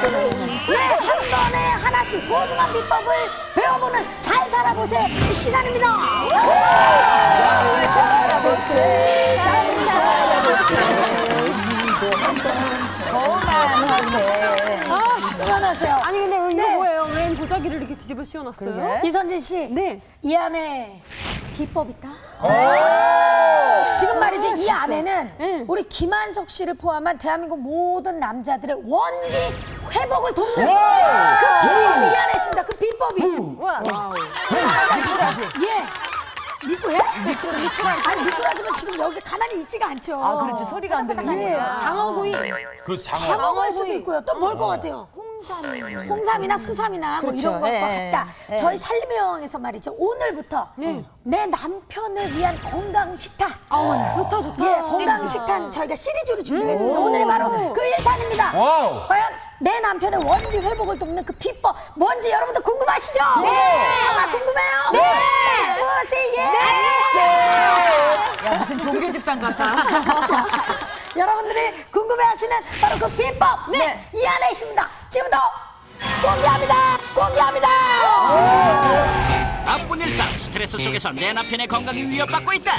네, 한 번에 하나씩 소중한 비법을 배워보는 잘 살아보세 시간입니다. 잘 살아보세, 잘 살아보세. 그만하세. 그만하세요. 아니 근데 이거 네. 보자기를 이렇게 뒤집어 씌워놨어요? 이선진 씨, 네. 이 안에 비법 있다. 지금 말이죠. 이 안에는 네. 우리 김한석 씨를 포함한 대한민국 모든 남자들의 원기 회복을 돕는 그 비법이 이 안에 있습니다. 그 비법이. 우와. 미꾸라지. 예. 미꾸예? 미꾸라지. 아니 미꾸라지면 지금 여기 가만히 있지가 않죠. 아, 그렇지. 소리가 안 들리니까. 예. 장어구이. 그 장어. 장어일 수도 있고요. 또 뭘 것 같아요? 홍삼. 홍삼이나 수삼이나 뭐 이런 것과 예, 같다. 예. 저희 살림의 여왕에서 말이죠. 오늘부터 내 남편을 위한 건강 식단. 어머나. 좋다 좋다. 예, 건강 식단 저희가 시리즈로 준비했습니다. 오늘이 바로 그 1탄입니다. 와우. 과연 내 남편의 원기 회복을 돕는 그 비법 뭔지 여러분들 궁금하시죠? 정말 궁금해요? 네. 무엇이 예? 야, 무슨 종교 집단 같다. 여러분들이 궁금해하시는 바로 그 비법 네. 이 안에 있습니다. 지금부터 공개합니다. 공개합니다. 바쁜 일상 스트레스 속에서 내 남편의 건강이 위협받고 있다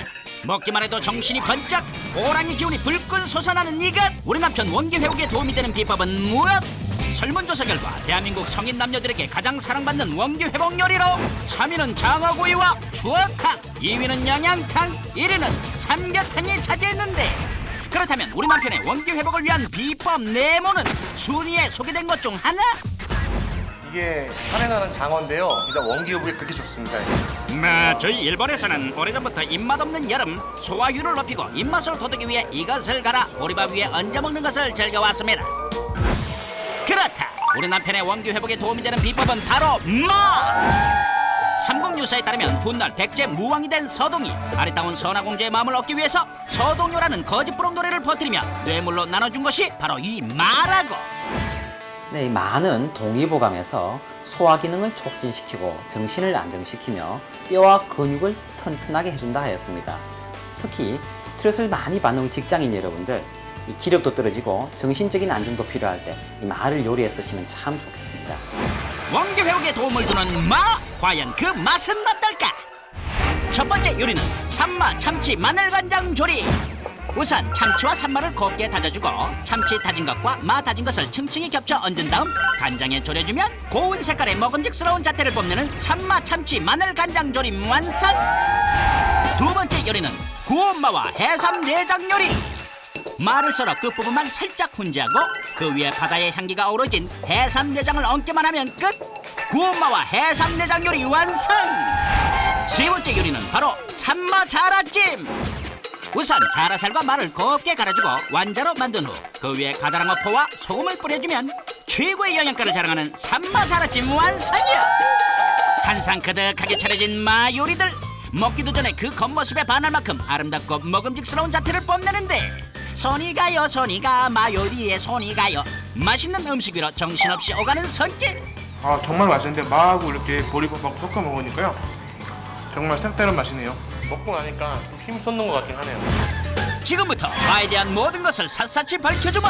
먹기만 해도 정신이 번쩍 호랑이 기운이 불끈 솟아나는 이것 우리 남편 원기 회복에 도움이 되는 비법은 무엇? 설문조사 결과 대한민국 성인 남녀들에게 가장 사랑받는 원기 회복 요리로 3위는 장어구이와 추어탕 2위는 영양탕 1위는 삼계탕이 차지했는데 그렇다면 우리 남편의 원기 회복을 위한 비법 네모는 순위에 소개된 것 중 하나? 이게 산에 나는 장어인데요. 일단 원기호흡에 그렇게 좋습니다. 네, 저희 일본에서는 오래전부터 입맛 없는 여름 소화율을 높이고 입맛을 돋우기 위해 이것을 갈아 보리밥 위에 얹어 먹는 것을 즐겨왔습니다. 그렇다. 우리 남편의 원기 회복에 도움이 되는 비법은 바로 마. 삼국유사에 따르면 훗날 백제 무왕이 된 서동이 아리따운 선화공주의 마음을 얻기 위해서 서동요라는 거짓부렁 노래를 퍼뜨리며 뇌물로 나눠준 것이 바로 이 마라고. 네, 이 많은 동의보감에서 소화 기능을 촉진시키고 정신을 안정시키며 뼈와 근육을 튼튼하게 해준다 하였습니다. 특히 스트레스를 많이 받는 직장인 여러분들 이 기력도 떨어지고 정신적인 안정도 필요할 때이 말을 요리해서 드시면 참 좋겠습니다. 원기 회복에 도움을 주는 마 과연 그 맛은 어떨까? 첫 번째 요리는 산마 참치 마늘 간장 조리. 우선 참치와 산마를 곱게 다져주고 참치 다진 것과 마 다진 것을 층층이 겹쳐 얹은 다음 간장에 졸여주면 고운 색깔의 먹음직스러운 자태를 뽐내는 산마 참치 마늘 간장 조림 완성. 두 번째 요리는 구운 마와 해삼 내장 요리. 마를 썰어 끝부분만 살짝 훈제하고 그 위에 바다의 향기가 어우러진 해삼 내장을 얹기만 하면 끝! 구운 마와 해삼 내장 요리 완성! 세 번째 요리는 바로 산마 자라찜! 우선 자라살과 마를 곱게 갈아주고 완자로 만든 후 그 위에 가다랑 어 포와 소금을 뿌려주면 최고의 영양가를 자랑하는 산마 자라찜 완성이야! 한상 그득하게 차려진 마 요리들 먹기도 전에 그 겉모습에 반할 만큼 아름답고 먹음직스러운 자태를 뽐내는데 손이 가요 손이 가 마 요리에 손이 가요 맛있는 음식 위로 정신없이 오가는 손길 아 정말 맛있는데 마하고 이렇게 보리밥하고 섞어 먹으니까요. 정말 색다른 맛이네요. 먹고 나니까 좀 힘 쏟는 것 같긴 하네요. 지금부터 마에 대한 모든 것을 샅샅이 밝혀주마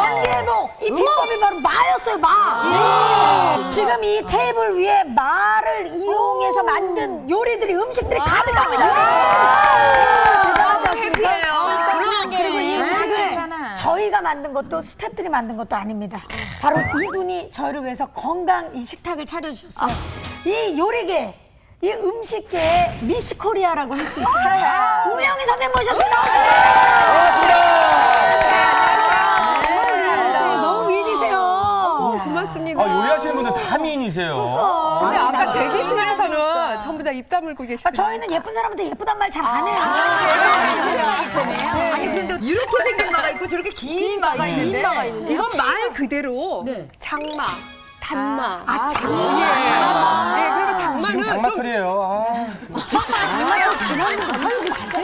원기 회복 이 비법이 바로 마였어요. 마. 지금 이 테이블 위에 마를 이용해서 만든 요리들이 음식들이 가득합니다. 대단하지 않습니까? 저희가 만든 것도 스태프들이 만든 것도 아닙니다. 바로 이분이 저희를 위해서 건강 이 식탁을 차려주셨어요. 이 요리계, 이 음식계의 미스 코리아라고 할 수 있습니다. 우영희 선생님 모셨습니다. 네, 너무 미인이세요. 고맙습니다. 아, 요리하시는 분들 다 미인이세요. 근데 아까 대기실에서는 전부 다입 다물고 아, 계시더라고요. 저희는 예쁜 사람한테 예쁘단 말 잘 안 해요. 아니, 그런데 이렇게 생긴 마가 있고 저렇게 긴 마가 있는데. 이건 말 그대로 장마, 단마. 아, 장 네, 그리고 장마는 지금 좀 장마철이에요. 아. 장마철 지나는 거 맞아요.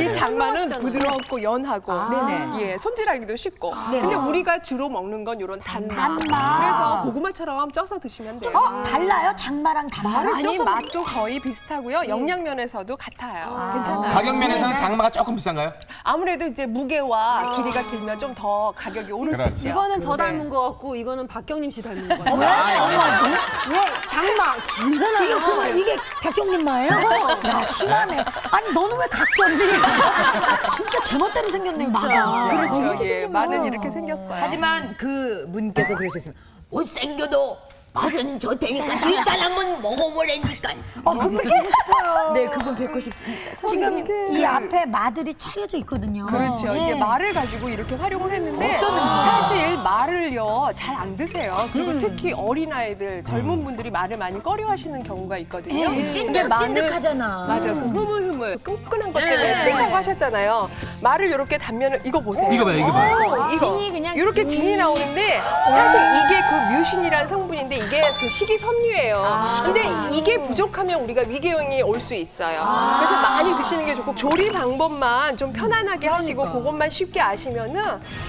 이 장마는 부드럽고 연하고 네네. 예, 손질하기도 쉽고. 근데 우리가 주로 먹는 건 이런 단마. 단마. 그래서 고구마처럼 쪄서 드시면 돼요. 어, 달라요? 장마랑 단마랑? 아니 맛도 거의 비슷하고요. 영양 면에서도 같아요. 괜찮아요. 가격 면에서는 장마가 조금 비싼가요? 아무래도 이제 무게와 길이가 길면 좀 더 가격이 오를 수 있죠. 이거는 저 네. 닮은 것 같고 이거는 박경림 씨 닮은 것 같아요. 왜? 왜? 장마 길잖아요. 이게 이게 박경님 마예요? 야 심하네. 아니 너는 왜 각졌니? 진짜 제멋대로 생겼네 마가. 그렇죠. 예, 마는 이렇게 생겼어요. 하지만 그 분께서 그러셨어요. 못생겨도 맛은 좋다니까 일단 한번 먹어보라니까. 어 그렇게 싶어요. 네, 그분 뵙고 싶습니다. 지금 이 앞에 마들이 차려져 있거든요. 그렇죠. 예. 이제 말을 가지고 이렇게 활용을 했는데 사실 말을요 잘 안 드세요. 그리고 특히 어린 아이들, 젊은 분들이 말을 많이 꺼려하시는 경우가 있거든요. 근데 찐득찐득하잖아. 맞아, 그 흐물흐물 끈끈한 것 때문에 싫다고 하셨잖아요. 말을 이렇게 단면을 이거 보세요. 이거 봐요, 이거 봐요. 진이 그냥 이렇게 진이 나오는데 사실 이게 그 뮤신이라는 성분인데 이게 그 식이섬유예요. 근데 이게 부족하면 우리가 위궤양이 올 수 있어요. 그래서 많이 드시는 게 좋고 조리 방법만 좀 편안하게 하시고 그것만 쉽게 아시면은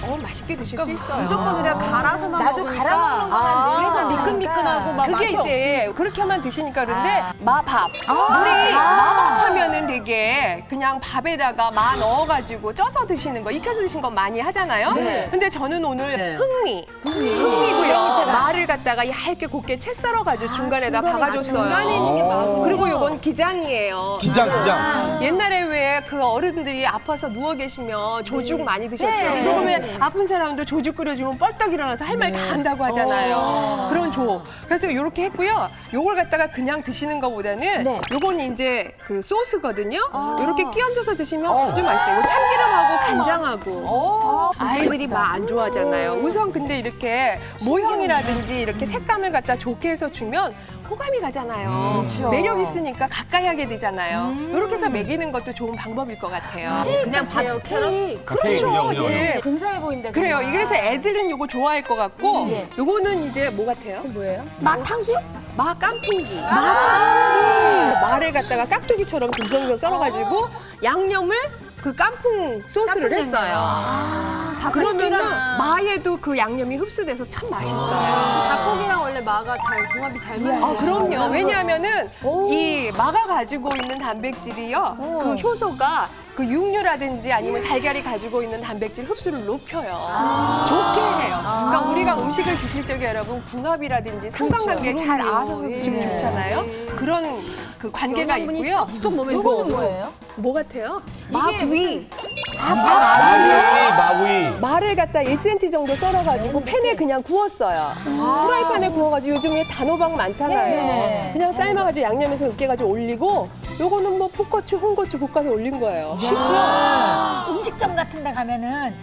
어 맛있게 드실 수 있어요. 무조건 그냥 갈아서만 나도 먹으니까. 갈아 먹는 거만 그래서 먹으니까. 미끈미끈하고 막 그게 맛이 이제 그렇게만 드시니까 그런데 마밥. 우리 마밥 하면은 되게 그냥 밥에다가 마 넣어가지고 쪄서 드시는 거 익혀서 드시는 거 많이 하잖아요. 근데 저는 오늘 흥미. 흥미고요. 마를 갖다가 얇게 곱게 채 썰어가지고 중간에다 박아줬어요. 중간에 있는 게 마구나. 그리고 요건 기장이에요. 기장, 기장. 옛날에 왜 그 어른들이 아파서 누워 계시면 조죽 많이 드셨죠. 그러면 아픈 사람도 조죽 끓여주면 뻘떡 일어나서 할 말 다 한다고 하잖아요. 그런 조. 그래서 이렇게 했고요. 요걸 갖다가 그냥 드시는 것보다는 요건 이제 그 소스거든요. 이렇게 끼얹어서 드시면 아주 맛있어요. 이거 참기름하고 간장하고. 아이들이 막 안 좋아하잖아요. 우선 근데 이렇게 모형이라든지 이렇게 색감을 갖다 좋게 해서 주면 호감이 가잖아요. 매력 있으니까 가까이 하게 되잖아요. 이렇게 해서 먹이는 것도 좋은 방법일 것 같아요. 그냥 밥처럼 그렇죠. 그냥, 예. 근사해 보인다. 그래요. 정말. 그래서 애들은 요거 좋아할 것 같고 예. 요거는 이제 뭐 같아요? 뭐예요? 마 탕수육? 마 깐풍기. 마 말을 갖다가 깍두기처럼 둥정둥 썰어가지고 양념을 그 깐풍 소스를 했어요. 그러면은 마에도 그 양념이 흡수돼서 참 맛있어요. 닭고기랑 원래 마가 잘 궁합이 잘 맞는 아, 것 그럼요. 왜냐하면은 이 마가 가지고 있는 단백질이요. 그 효소가 그 육류라든지 아니면 달걀이 가지고 있는 단백질 흡수를 높여요. 좋게 해요. 그러니까 우리가 음식을 드실 적에 여러분 궁합이라든지 삼각관계 잘 아셔서 드시면 좋잖아요. 그런 그 관계가 있고요. 또 몸에 이거는 뭐예요? 뭐 같아요? 마구 이. 마구이, 마구이. 말을 갖다 1cm 정도 썰어가지고 팬에 그냥 구웠어요. 프라이팬에 구워가지고 요즘에 단호박 많잖아요. 그냥 삶아가지고 양념해서 으깨가지고 올리고 요거는 뭐 풋고추, 홍고추 볶아서 올린 거예요. 쉽죠? 음식점 같은 데 가면은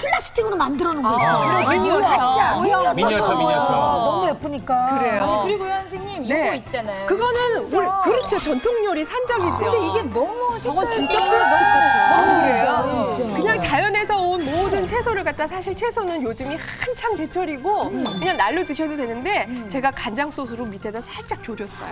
플라스틱으로 만들어 놓은 거 있죠. 아, 그렇죠. 미니어처. 미니어처. 미니어처. 너무 예쁘니까. 그래요. 아니 그리고 선생님 이거 네. 있잖아요. 그거는 우리, 산적. 그렇죠. 전통 요리 산적이죠. 근데 이게 너무 저건 진짜 플라스틱 같아요. 너무 그래요. 그냥 자연에서 온 모든 채소를 갖다 사실 채소는 요즘이 한창 대철이고 그냥 날로 드셔도 되는데 제가 간장 소스로 밑에다 살짝 졸였어요.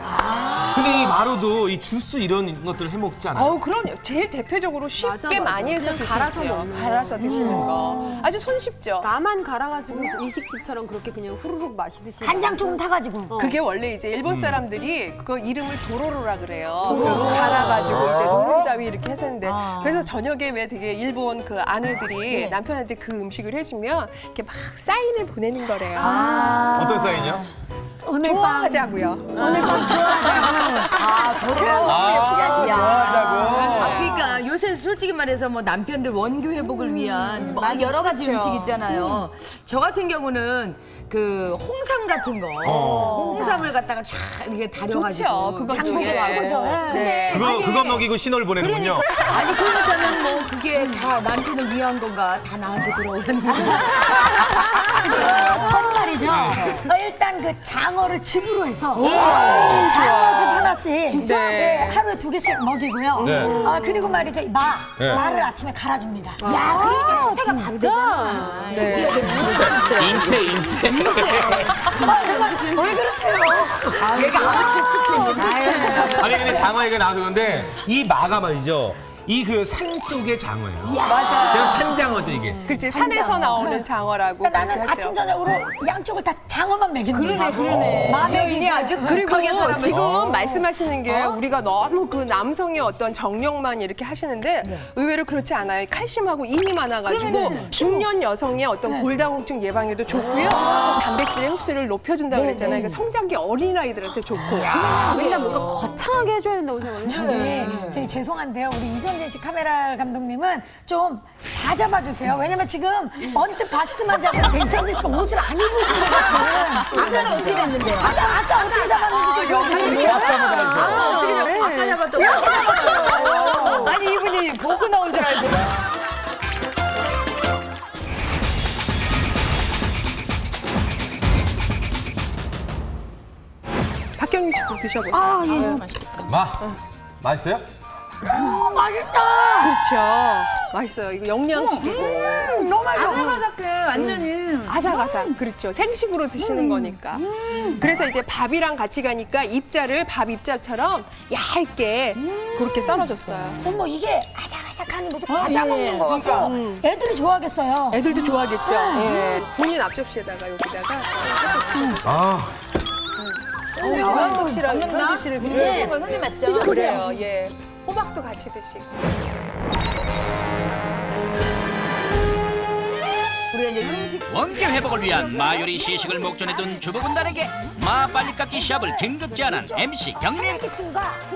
근데 이 마루도 이 주스 이런 것들을 해 먹지 않아요? 아우 그럼요. 제일 대표적으로 쉽게 맞아, 맞아. 많이 해서 그냥 드시죠. 갈아서 먹는 거. 갈아서 드시는 거. 아주 손쉽죠. 나만 갈아가지고 일식집처럼 그렇게 그냥 후루룩 마시듯이. 간장 조금 타가지고. 그게 원래 이제 일본 사람들이 그 이름을 도로로라 그래요. 그 갈아가지고 이제 노른자위 이렇게 했었는데 그래서 저녁에 왜 되게 일본 그 아내들이 남편한테 그 음식을 해주면 이렇게 막 사인을 보내는 거래요. 어떤 사인이요? 좋아하자고요. 오늘 밤 아, 좋아하자고. 아, 그러니까 요새 솔직히 말해서 뭐 남편들 원교 회복을 위한 뭐 여러 가지 음식 있잖아요. 저 같은 경우는 그 홍삼 같은 거, 홍삼을 갖다가 쫙 이렇게 다려가지고 좋죠. 그거 장국에 중에. 최고죠. 예. 근데 그거, 아니, 그거 먹이고 신호를 보내는군요. 아니 그러니까는 뭐 그게 다 남편을 위한 건가 다 나한테 들어오는 거. 저는 말이죠. 어, 일단 그 장어를 즙으로 해서 장어즙 하나씩 진짜 네. 하루에 두 개씩 먹이고요. 네. 아, 그리고 말이죠 이마 네. 마를 아침에 갈아줍니다. 야 그러니까 식대가 바르잖아. 네. 인태, 인태. 아, 정말 왜 그러세요? 아니 근데 장어 얘기가 나와서 그런데 이 마가 말이죠. 이 그 산 속의 장어예요. 맞아요. 그냥 산장어죠 이게. 그렇지 산에서 나오는 장어라고 그러니까 나는 그렇게 하죠. 아침 저녁으로 양쪽을 다 장어만 먹이는 거지. 그러네, 그러네. 마명이니 아주 그리고 극하게 사람을 지금 말씀하시는 게 우리가 너무 그 남성의 어떤 정력만 이렇게 하시는데 의외로 그렇지 않아요. 칼슘하고 인이 많아가지고 중년 여성의 어떤 골다공증 예방에도 좋고요. 단백질의 흡수를 높여준다고 그랬잖아요. 그러니까 성장기 어린 아이들한테 좋고. 맨날 뭔가 거창하게 해줘야 된다고. 저기, 저기 죄송한데요. 우리 이 선재 씨 카메라 감독님은 좀 다 잡아주세요. 왜냐면 지금 언뜻 바스트만 잡고 백선재 씨가 옷을 안 입으신 것 같은. 아까는 어떻게 됐는데? 아까, 아까 어떻게 잡았는지 좀 여기. 아까 어떻게 됐 아까 잡았다고? 아니 이분이 보고 나온 줄 알고. 박경림 씨도 드셔보세요. 아, 예. 마 맛있어요? 어, 맛있다. 그렇죠. 맛있어요. 이거 영양식이고. 너무 맛있어. 아삭아삭해 완전히. 아삭아삭. 그렇죠. 생식으로 드시는 거니까. 그래서 이제 밥이랑 같이 가니까 입자를 밥 입자처럼 얇게 그렇게 썰어줬어요. 어머, 이게 아삭아삭하니 무슨 과자 먹는 거 같고. 애들이 좋아하겠어요. 애들도 좋아하겠죠. 예. 본인 앞접시에다가 여기다가 아 유한석 씨랑 이선지 씨를 드려요. 건 흔히 맞죠? 그래요. 예. 호박도 같이 드시고. 우리가 이제 음식 원기 회복을 위한 마요리 시식을 목전에 둔 주부군단에게 마 빨리 깎기 시합을 긴급 제안한 MC 경림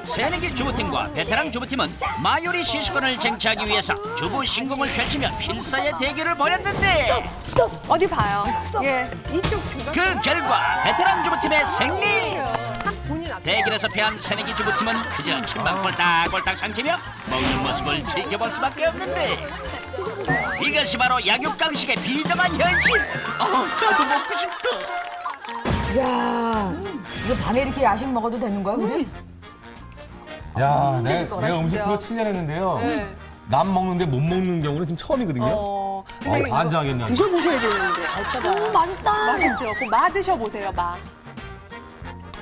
새내기 주부팀과 베테랑 주부팀은 마요리 시식권을 쟁취하기 위해서 주부 신공을 펼치며 필사의 대결을 벌였는데 스톱. 어디 봐요. 예. 이쪽. 그 결과 베테랑 주부팀의 승리. 대결에서 패한 새내기 주부팀은 그저 침만 꼴딱꼴딱 삼키며 먹는 모습을 지켜볼 수밖에 없는데 이것이 바로 약육강식의 비정한 현실 어, 나도 먹고 싶다 야 이거 밤에 이렇게 야식 먹어도 되는 거야 우리? 야, 내, 내가 음식 프로 7년 했는데요. 네. 남 먹는데 못 먹는 경우는 지금 처음이거든요. 어. 어, 반장하겠냐. 드셔보셔야 되는데. 음, 맛있다. 맛있죠. 그마 드셔보세요. 마.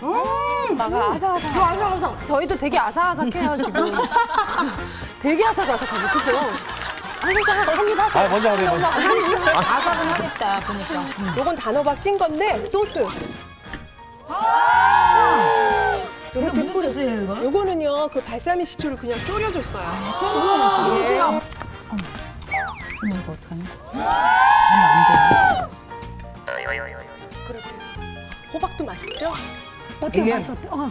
음, 마가 아삭아삭. 저희도 되게 아삭아삭해요, 지금. 되게 아삭아삭하죠, 그죠? 한입 하세요. 아, 먼저 하세요, 먼저. 아삭은 하겠다 보니까. 요건 단호박 찐 건데 소스. 이거 무슨 소스예요 이거? 요거는요 그 발사믹 식초를 그냥 졸여줬어요. 보세요. 호박도 맛있죠? 어때 맛이 어때? 어.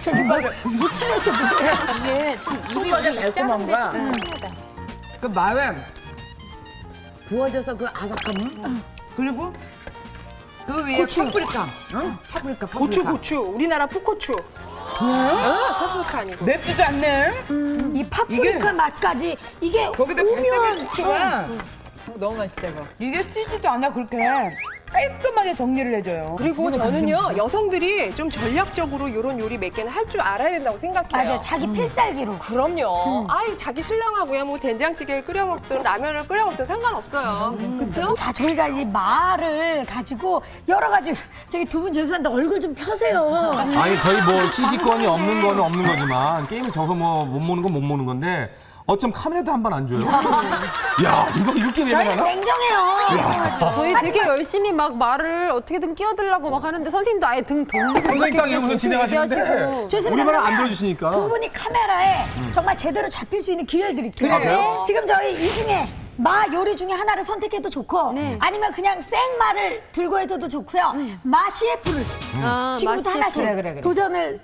저기 뭐 무침에서 보세요. 이게 좀 입이 우리 얇장한데 좀 탱하다. 그 마에 부어져서 그 아삭함은 그리고 그 위에 파프리카, 응? 파프리카, 파프리카. 고추 고추 우리나라 푸고추. 어, 파프리카 아니고. 맵지도 않네. 이 파프리카 맛까지 이게 거기다 오면 배색을 너무 맛있다 이거. 이게 쓰지도 않아 그렇게 깔끔하게 정리를 해줘요. 그리고 저는요 여성들이 좀 전략적으로 이런 요리 몇 개는 할 줄 알아야 된다고 생각해요. 맞아 자기 필살기로. 그럼요. 아이 자기 신랑하고야 뭐 된장찌개를 끓여 먹든 라면을 끓여 먹든 상관없어요. 그렇죠? 자 저희가 이 말을 가지고 여러 가지 저기 두 분 죄송한데 얼굴 좀 펴세요. 아니, 저희 뭐 시식권이 없는 거는 없는 거지만 게임을 져서 뭐 못 모는 건 못 모는 건데 어쩜 카메라도 한 번 안 줘요? 야, 이거 이렇게 저희 외면하나? 냉정해요. 저희 되게 열심히 막 말을 어떻게든 끼어들려고 막 하는데 선생님도 아예 등 돌리고 선생님 딱 이러면서. 진행하시는데 좋습니다. 우리 말을 안 그러면 들어주시니까. 두 분이 카메라에 정말 제대로 잡힐 수 있는 기회를 드릴게요. 아, 그래요? 지금 저희 이 중에 마 요리 중에 하나를 선택해도 좋고 아니면 그냥 생마를 들고 해도 좋고요. 마 CF를 아, 지금부터 마 하나씩 CF. 그래, 그래, 그래. 도전을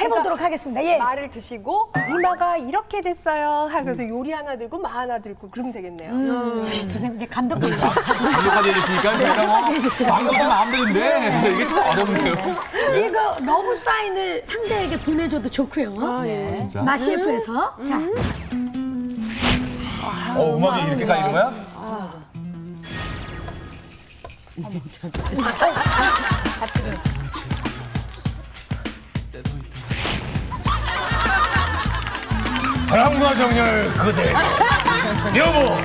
해보도록 하겠습니다. 예. 말을 드시고 이마가 이렇게 됐어요. 하면서 요리 하나 들고 마 하나 들고 그러면 되겠네요. 저희 선생님 이제 감독님 방금까지 해주시니까 제가 뭐 방금 좀 마음대로인데 이게 좀 어렵네요. 이거 러브 사인을 상대에게 보내줘도 좋고요. 예. 진짜? 마 CF에서 자 어, 음악이 이렇게 깔리는 거야? 사랑과 정열 그대 여보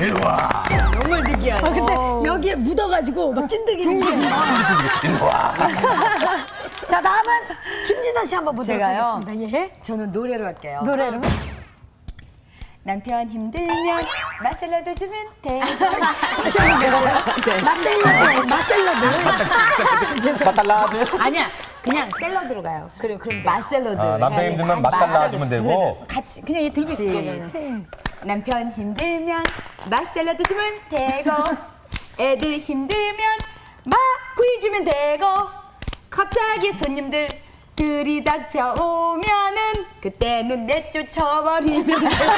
이리 와 정말 느끼하네. 아, 근데 여기에 묻어가지고 막 찐득이. 자 다음은 김지선 씨 한번 보도록 제가요? 하겠습니다. 예. 저는 노래로 할게요. 노래로. 남편 힘들면 맛살라도 주면 돼. 다시 한번 맛샐러드, 맛샐러드. 맛달라드. 아니야. 그냥 샐러드로 가요. 그래, 그럼 맛샐러드. 아, 남편. 힘들면 아, 맛달라 주면 되고. 같이 그냥 얘 들고 있을게요. 저는. 남편 힘들면 맛샐러드 주면 되고 애들 힘들면 막 구이 주면 되고 갑자기 손님들 들이 닥쳐오면은 그때는 내쫓아버리면 되고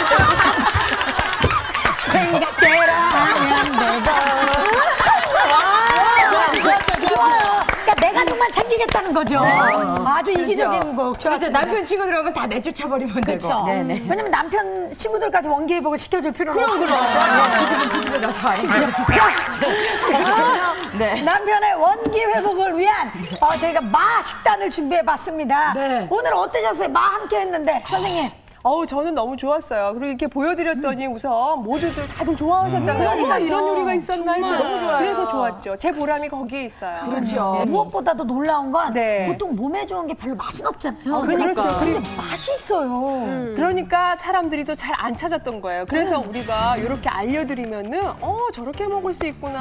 생각대로 하면 되고 그러니까 내가 챙기겠다는 거죠. 아주 이기적인 곡. 그렇죠. 좋았습니다. 남편 친구들 오면 다 내쫓아버리면 그렇죠. 되고 왜냐면 남편 친구들까지 원기회복을 시켜줄 필요는 없어요. 그 집은 그 집에 가서. 알아서 네. 남편의 원기 회복을 위한 어, 저희가 마 식단을 준비해봤습니다. 네. 오늘 어떠셨어요? 마 함께 했는데 선생님. 어우 저는 너무 좋았어요. 그리고 이렇게 보여드렸더니 우선 모두들 다들 좋아하셨잖아요. 그러니까요. 어머, 이런 요리가 있었나 했죠. 너무 좋아요. 그래서 좋았죠. 제 보람이 거기에 있어요. 그렇죠. 무엇보다도 놀라운 건 네. 보통 몸에 좋은 게 별로 맛은 없잖아요. 그러니까. 근데 맛이 있어요. 그러니까 사람들이 또 잘 안 찾았던 거예요. 그래서 우리가 이렇게 알려드리면은 어 저렇게 먹을 수 있구나.